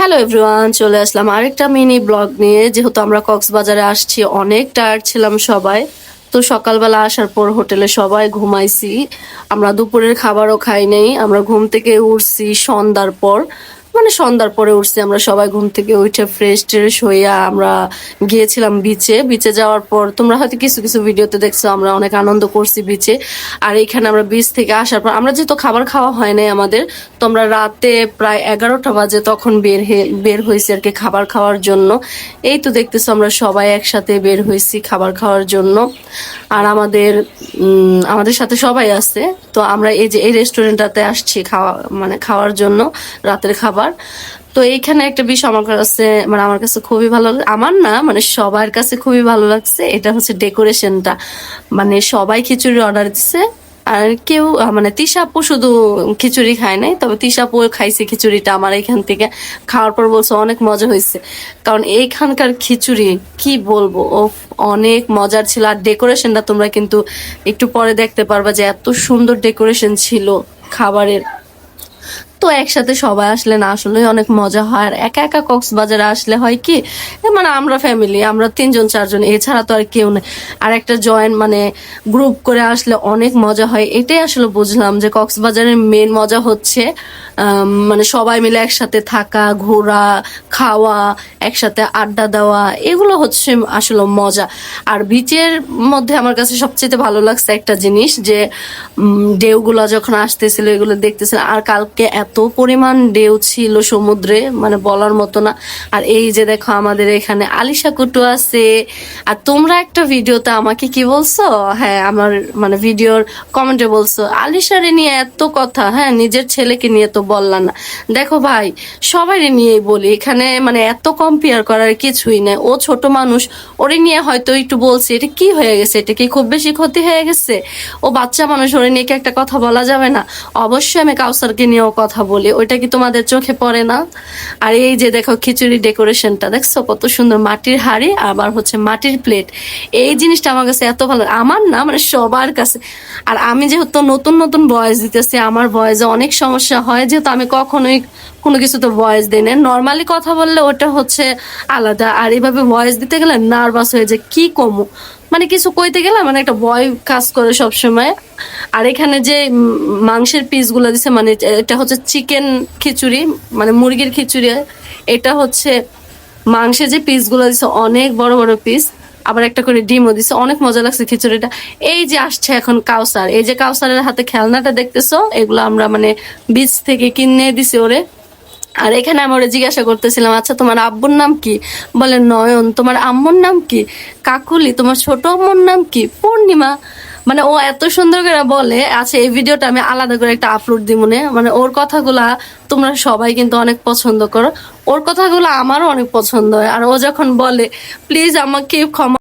Hello everyone চলে আসলাম আরেকটা mini blog নিয়ে। যেহেতু আমরা কক্সবাজারে আসছি, অনেক টায়ার্ড ছিলাম সবাই। তো সকালবেলা আসার পর হোটেলে সবাই ঘুমাইছি। আমরা দুপুরের খাবারও খাই নাই। আমরা ঘুম থেকে উঠছি সন্ধ্যার পর। মানে সন্ধ্যার পরে উঠছি, আমরা সবাই ঘুম থেকে উঠে ফ্রেশ ট্রেশ হইয়া আমরা গিয়েছিলাম বিচে বিচে যাওয়ার পর তোমরা হয়তো কিছু কিছু ভিডিওতে দেখছ, আমরা অনেক আনন্দ করছি বিচে আর এখানে আমরা বিচ থেকে আসার পর, আমরা যেহেতু খাবার খাওয়া হয় নাই আমাদের, তো আমরা রাতে প্রায় এগারোটা বাজে তখন বের হয়ে বের হয়েছি আর কি খাবার খাওয়ার জন্য। এই তো দেখতেছো আমরা সবাই একসাথে বের হয়েছি খাবার খাওয়ার জন্য। আর আমাদের আমাদের সাথে সবাই আছে। তো আমরা এই যে, এই রেস্টুরেন্টটাতে আসছি খাওয়া মানে খাওয়ার জন্য, রাতের খাবার তো এইখানে একটা বিষয় আমার কাছে মানে আমার কাছে খুবই ভালো আমার না মানে সবার কাছে খুবই ভালো লাগছে, এটা হচ্ছে ডেকোরেশনটা। মানে সবাই খিচুড়ি অর্ডার দিছে, আর কেউ মানে তিশাপু শুধু খিচুড়ি খায় নাই, তবে তিশাপু খাইছে খিচুড়িটা আমার এখান থেকে। খাওয়ার পর বলছে অনেক মজা হয়েছে। কারণ এইখানকার খিচুড়ি, কি বলব, ও অনেক মজার ছিল। আর ডেকোরেশনটা তোমরা কিন্তু একটু পরে দেখতে পারবা যে এত সুন্দর ডেকোরেশন ছিল খাবারের। তো একসাথে সবাই আসলে না আসলে অনেক মজা হয়। আর একা একা কক্সবাজারে আসলে হয় কি মানে আমরা ফ্যামিলি আমরা তিনজন, চারজন, এছাড়া তো আর কেউ নেই। আর একটা জয়েন্ট মানে গ্রুপ করে আসলে অনেক মজা হয়। এটাই আসলে বুঝলাম যে কক্সবাজারের মেন মজা হচ্ছে মানে সবাই মিলে একসাথে থাকা, ঘোরা, খাওয়া, একসাথে আড্ডা দেওয়া, এগুলো হচ্ছে আসলে মজা। আর বিচের মধ্যে আমার কাছে সবচেয়ে ভালো লাগছে একটা জিনিস যে ঢেউগুলো যখন আসতেছিল, এগুলো দেখতেছিল আর কালকে এত পরিমাণ ঢেউ ছিল সমুদ্রে মানে বলার মতো না। আর এই যে দেখো আমাদের এখানে আলিশা কুটু আছে। আর তোমরা একটা ভিডিওতে আমাকে কি বলছো? হ্যাঁ আমার মানে ভিডিওর কমেন্টে বলছো, আলিশারে নিয়ে এত কথা হ্যাঁ নিজের ছেলেকে নিয়ে তো বললা না। দেখো ভাই সবাই নিয়েই বলি, এখানে মানে এত কম্পেয়ার করার কিছুই নাই। ও ছোট মানুষ, ওরে নিয়ে হয়তো একটু বলছি, এটা কি হয়ে গেছে? এটা কি খুব বেশি ক্ষতি হয়ে গেছে? ও বাচ্চা মানুষ, ওরে নিয়ে কি একটা কথা বলা যাবে না? অবশ্যই আমি কাউসারকে নিয়েও কথা বলি, ওইটা কি তোমাদের চোখে পড়ে না? আর এই যে দেখো খিচুড়ি ডেকোরেশনটা, দেখছ? কত সুন্দর মাটির হাড়ি, আবার হচ্ছে মাটির প্লেট। এই জিনিসটা আমার কাছে এত ভালো, আমার না মানে সবার কাছে। আর আমি যেহেতু নতুন নতুন ভয়েস দিতেছি, আমার ভয়েসে অনেক সমস্যা হয়, যেহেতু আমি কখনোই কোনো কিছুতে ভয়েস দিই না। নর্মালি কথা বললে ওটা হচ্ছে আলাদা, আর এইভাবে ভয়েস দিতে গেলে নার্ভাস হয়ে যায়, কি কমু? মানে কিছু কইতে গেলে মানে একটা ভয় কাজ করে সব সময় আর এখানে যে মাংসের পিসগুলো দিছে মানে এটা হচ্ছে চিকেন খিচুড়ি মানে মুরগির খিচুড়ি। এটা হচ্ছে মাংসের যে পিসগুলো দিছে, অনেক বড় বড় পিস। আবার একটা করে ডিমও দিছে, অনেক মজা লাগছে খিচুড়িটা। এই যে আসছে এখন কাউসার, এই যে কাউসারের হাতে খেলনাটা দেখতেছো, এগুলো আমরা মানে বীজ থেকে কিনে দিছি ওরে। আর এখানে আমরা জিজ্ঞাসা করতেছিলাম আচ্ছা তোমার আব্বুর নাম কি? বলে, নয়ন। তোমার আম্মুর নাম কি? কাকুলি। তোমার ছোট আম্মুর নাম কি? পূর্ণিমা। মানে ও এত সুন্দর করে বলে আচ্ছা এই ভিডিওটা আমি আলাদা করে একটা আপলোড দিব মনে মানে ওর কথাগুলা তোমরা সবাই কিন্তু অনেক পছন্দ করো। ওর কথাগুলো আমারও অনেক পছন্দ হয়। আর ও যখন বলে, প্লিজ আমাকে ক্ষমা